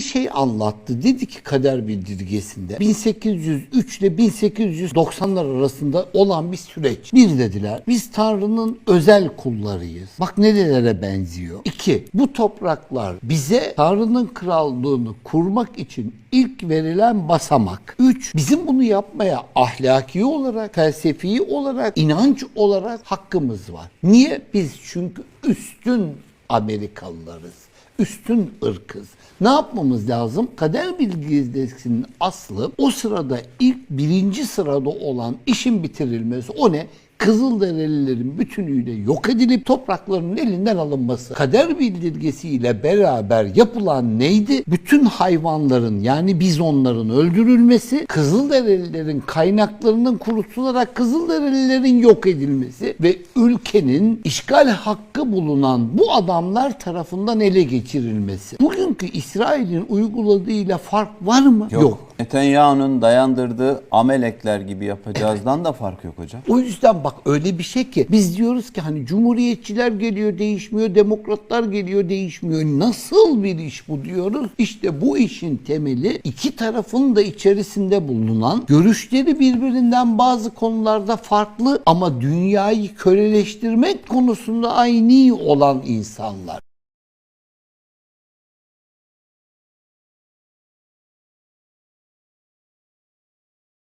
bir şey anlattı. Dedi ki kader bildirgesinde 1803 ile 1890'lar arasında olan bir süreç. Bir dediler biz Tanrı'nın özel kullarıyız. Bak nerelere benziyor. İki bu topraklar bize Tanrı'nın krallığını kurmak için ilk verilen basamak. Üç bizim bunu yapmaya ahlaki olarak, felsefi olarak, inanç olarak hakkımız var. Niye? Biz çünkü üstün Amerikalılarız. Üstün ırkız. Ne yapmamız lazım? Kader bilgisinin aslı o sırada ilk birinci sırada olan işin bitirilmesi. O ne? Kızılderililerin bütünüyle yok edilip topraklarının elinden alınması. Kader bildirgesiyle beraber yapılan neydi? Bütün hayvanların yani bizonların öldürülmesi, Kızılderililerin kaynaklarının kurutularak Kızılderililerin yok edilmesi ve ülkenin işgal hakkı bulunan bu adamlar tarafından ele geçirilmesi. Bugünkü İsrail'in uyguladığıyla fark var mı? Yok. Netanyahu'nun dayandırdığı amelekler gibi yapacağızdan da fark yok hocam. O yüzden bak öyle bir şey ki biz diyoruz ki hani cumhuriyetçiler geliyor değişmiyor, demokratlar geliyor değişmiyor. Nasıl bir iş bu diyoruz? İşte bu işin temeli iki tarafın da içerisinde bulunan görüşleri birbirinden bazı konularda farklı ama dünyayı köleleştirmek konusunda aynı olan insanlar.